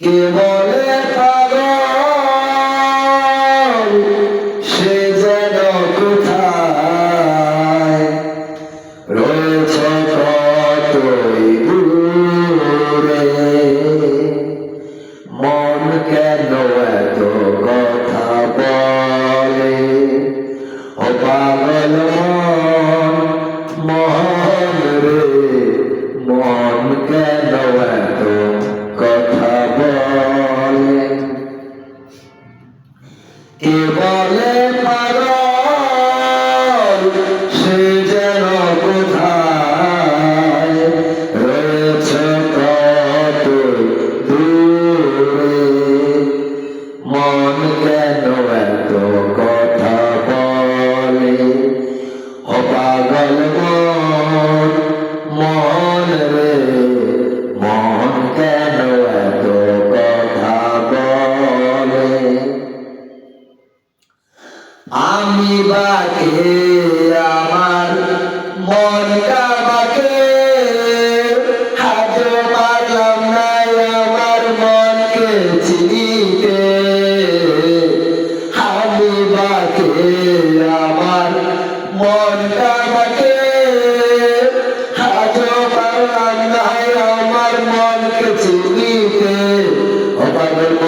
কে বলে পাগল? সে যেন কোথায়? রয়েছে কতই দূরে? মন কেন এত কথা বলে? ও পাগল আমার মনটা বাকে হাজ পারলাম না আমার মনকে চিনিতে। আমি বাকে, আমার মনটা বাকে হাজ পারলাম না আমার মনকে চিনিতে। ও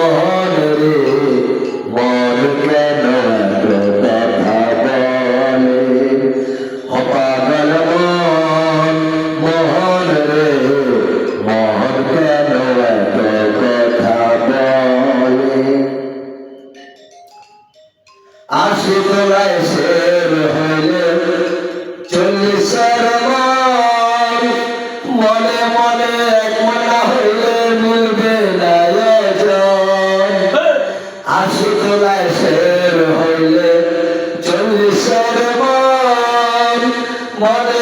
মন মনে এক মনা হইলে মিলবে না। আশি তোলায় শের হইলে চল্লিশের মন মনে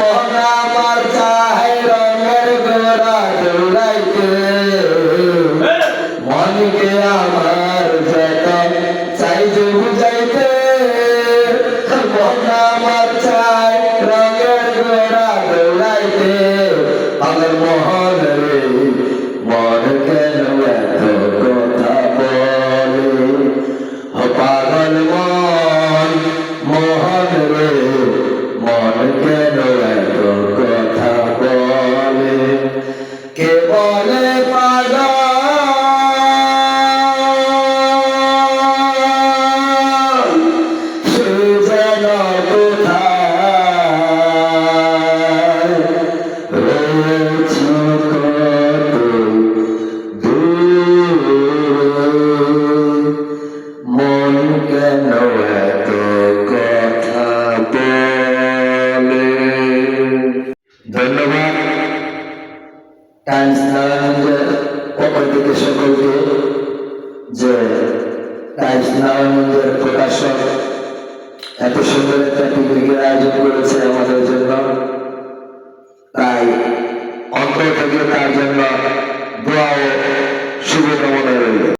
আমার চাই রঙের গোড়া দৌড়াইতে মনকে আমার যত চাইতে বুঝাইতে মন আমার চাই রঙের গোড়া দৌড়াইতে আমার মোহন রে, মন কেন এত কথা বলে? পাগল মন মোহন রে, মন কেন ধন্যবাদ। টাইমস নারায়ণের পক্ষ থেকে সকলকে যে টাইমস নারায়ণের প্রকাশক এত সুন্দর একটা পিকনিকের আয়োজন করেছে আমাদের জন্য।